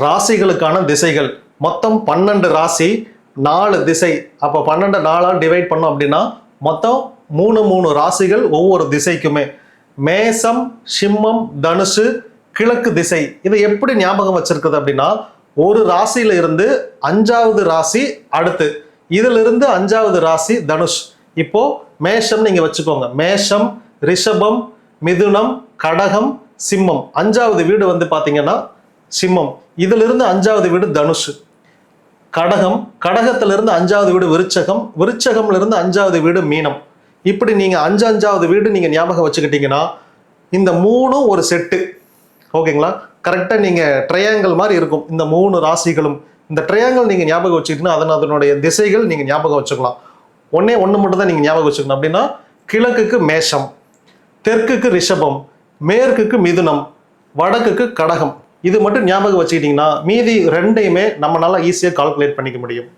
ராசிகளுக்கான திசைகள். மொத்தம் பன்னெண்டு ராசி நாலு திசை. அப்போ பன்னெண்டு நாளாக டிவைட் பண்ணோம் அப்படின்னா மொத்தம் மூணு மூணு ராசிகள் ஒவ்வொரு திசைக்குமே. மேசம் சிம்மம் தனுசு கிழக்கு திசை. இதை எப்படி ஞாபகம் வச்சிருக்குது அப்படின்னா ஒரு ராசியில இருந்து அஞ்சாவது ராசி அடுத்து. இதுல இருந்து அஞ்சாவது ராசி தனுஷ். இப்போ மேஷம் நீங்க வச்சுக்கோங்க. மேஷம் ரிஷபம் மிதுனம் கடகம் சிம்மம். அஞ்சாவது வீடு வந்து பாத்தீங்கன்னா சிம்மம். இதிலிருந்து அஞ்சாவது வீடு தனுஷ் கடகம் கடகத்திலிருந்து அஞ்சாவது வீடு விருச்சகம் விருச்சகம்லேருந்து அஞ்சாவது வீடு மீனம். இப்படி நீங்கள் அஞ்சு அஞ்சாவது வீடு நீங்கள் ஞாபகம் வச்சுக்கிட்டீங்கன்னா இந்த மூணும் ஒரு செட்டு. ஓகேங்களா? கரெக்டாக நீங்கள் ட்ரையாங்கிள் மாதிரி இருக்கும். இந்த மூணு ராசிகளும். இந்த ட்ரையாங்கிள் நீங்கள் ஞாபகம் வச்சுக்கிட்டீங்கன்னா அதன் அதனுடைய திசைகள் நீங்கள் ஞாபகம் வச்சுக்கலாம். ஒன்றே ஒன்று மட்டும் தான் நீங்கள் ஞாபகம் வச்சுக்கணும். அப்படின்னா கிழக்குக்கு மேஷம் தெற்குக்கு ரிஷபம் மேற்குக்கு மிதுனம் வடக்குக்கு கடகம். இது மட்டும் ஞாபகம் வச்சுக்கிட்டிங்கன்னா மீதி ரெண்டையுமே நம்மளால ஈஸியாக கால்குலேட் பண்ணிக்க முடியும்.